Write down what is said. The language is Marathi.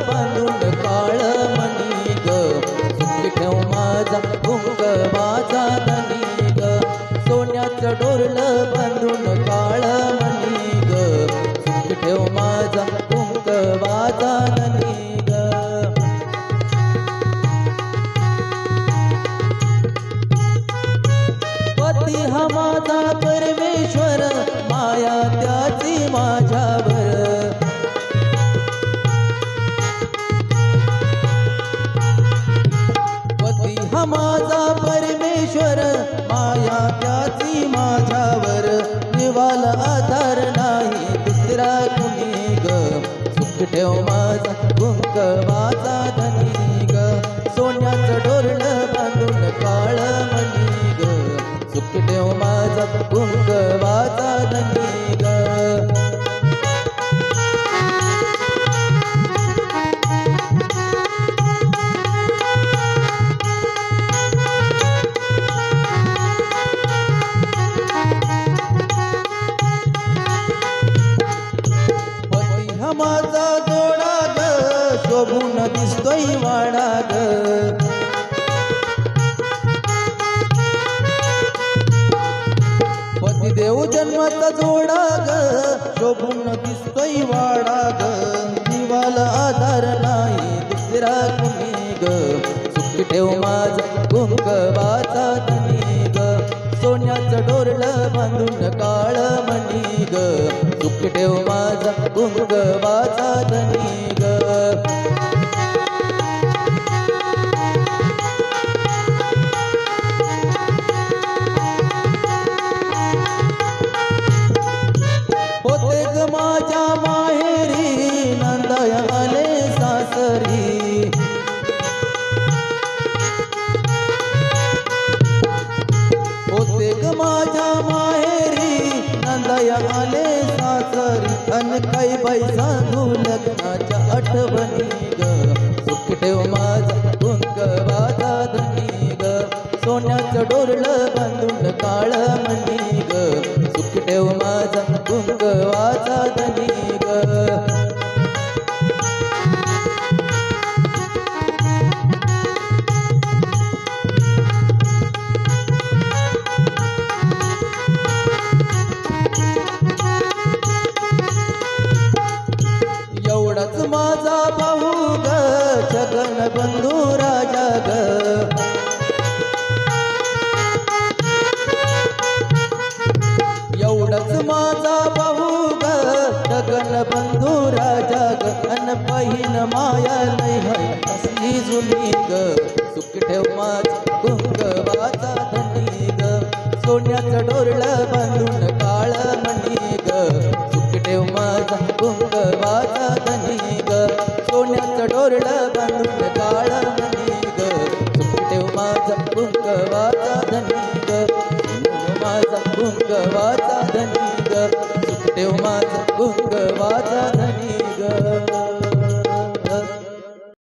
बनून काळ मणी ग. ठेव माझा भुंग माझा धनी ग. सोन्याचं काळ माझा भुंग माझा धनी पती हा माझा परमेश्वर माया त्याची माझ्या ग कुंकवाचा धनी ग. सोन्याचं डोरलं बांधून काळ मनी ग. सुख ठेव माझा कुंकवाचा धनी शोभून दिसतोय वाडा ग पती देव जन्माचा जोडा ग शोभून दिसतोय वाडा ग दिवाल आधार नाही दुसरा कुणी ग? सुख ठेव माझा कुंकवाचा धनी ग सोन्याचं डोरलं बांधून काळ म्हणी ग सुख ठेव माझा कुंकवाचा धनी ग होते ग माझ्या माहेरी नंदय आले सासरी. होते ग माझ्या माहेरी नंदय आले सासरी. अन काही बाई सांगू लग्नाच्या आठवणी देव ठेव माझा कुंकवाचा धनी ग. एवढाच माझा भाऊ ग छगन बंधू राजा ग. एवढाच माझा भाऊ ग. बंधू राजा ग. अन माया नाही हय. असली जुनी ग. सुख ठेव माझा कुंकवाचा धनी ग. सोन्याचं डोरलं बांधून काळ म्हणी ग. सुख ठेव माझा कुंकवाचा धनी ग. सोन्याचं डोरलं बांधून काळ वाचा धनी ग.